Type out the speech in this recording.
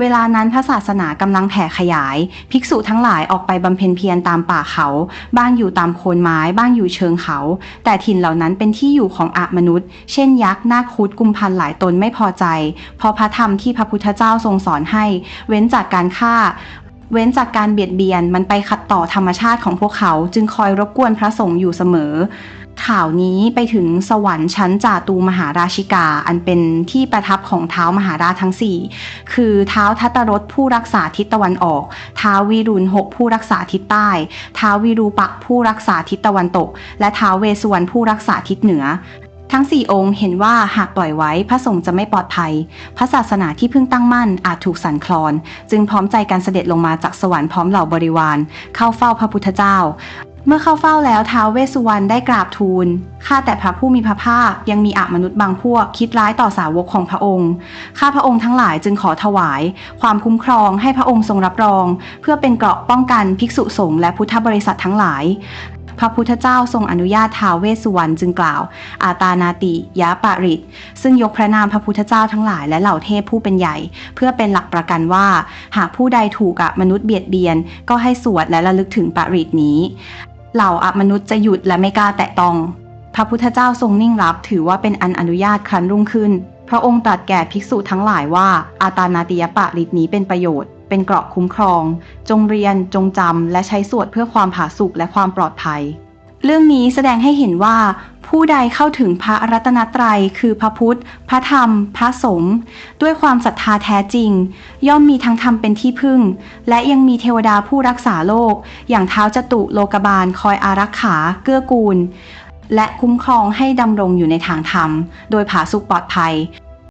เวลานั้นพระศาสนากำลังแผ่ขยาย ภิกษุทั้งหลายออกไปบำเพ็ญเพียรตามป่าเขา บ้างอยู่ตามโคนไม้ บ้างอยู่เชิงเขา แต่ถิ่นเหล่านั้นเป็นที่อยู่ของอมนุษย์ เช่นยักษ์นาคคุดกุมพันหลายตนไม่พอใจเพราะพระธรรมที่พระพุทธเจ้าทรงสอนให้ เว้นจากการฆ่า เว้นจากการเบียดเบียนมันไปขัดต่อธรรมชาติของพวกเขา จึงคอยรบกวนพระสงฆ์อยู่เสมอ ข่าวนี้ไปถึงสวรรค์ชั้นจาตูมหาราชิกา อันเป็นที่ประทับของเท้ามหาราชทั้งสี่คือเท้าทัตตรสผู้รักษาทิศตะวันออกท้าวีรุณหกผู้รักษาทิศใต้ท้าวีรูปักผู้รักษาทิศตะวันตก และท้าเวสสุวรรณผู้รักษาทิศเหนือ ทั้งสี่องค์เห็นว่าหากปล่อยไว้พระสงฆ์จะไม่ปลอดภัย พระศาสนาที่เพิ่งตั้งมั่นอาจถูกสั่นคลอน จึงพร้อมใจกันเสด็จลงมาจากสวรรค์พร้อมเหล่าบริวาร เข้าเฝ้าพระพุทธเจ้าเมื่อเข้าเฝ้าแล้วท้าวเวสสุวรรณได้กราบทูล ข้าแต่พระผู้มีพระภาคยังมีอมนุษย์บางพวกคิดร้ายต่อสาวกของพระองค์ ข้าพระองค์ทั้งหลายจึงขอถวาย ความคุ้มครองให้พระองค์ทรงรับรอง เพื่อเป็นเกราะป้องกันภิกษุสงฆ์และพุทธบริษัททั้งหลาย พระพุทธเจ้าทรงอนุญาตท้าวเวสสุวรรณจึงกล่าว อาตานาติยะปะริตซึ่งยกพระนามพระพุทธเจ้าทั้งหลายและเหล่าเทพผู้เป็นใหญ่ เพื่อเป็นหลักประกันว่า หากผู้ใดถูกมนุษย์เบียดเบียน ก็ให้สวดและระลึกถึงปะริตนี้ เหล่าอมนุษย์จะหยุดและไม่กล้าแตะต้อง พระพุทธเจ้าทรงนิ่งรับถือว่าเป็นอันอนุญาตครั้นรุ่งขึ้น พระองค์ตรัสแก่ภิกษุทั้งหลายว่า อาตานาติยะปะริตนี้เป็นประโยชน์ เป็นเกราะคุ้มครอง จงเรียนจงจำและใช้สวดเพื่อความผาสุกและความปลอดภัย เรื่องนี้แสดงให้เห็นว่า ผู้ใดเข้าถึงพระรัตนตรัย คือพระพุทธ พระธรรม พระสงฆ์ด้วยความศรัทธาแท้จริง ย่อมมีทั้งธรรมเป็นที่พึ่ง และยังมีเทวดาผู้รักษาโลก อย่างเท้าจตุโลกบาลคอยอารักขาเกื้อกูลและคุ้มครองให้ดำรงอยู่ในทางธรรม โดยผาสุกปลอดภัย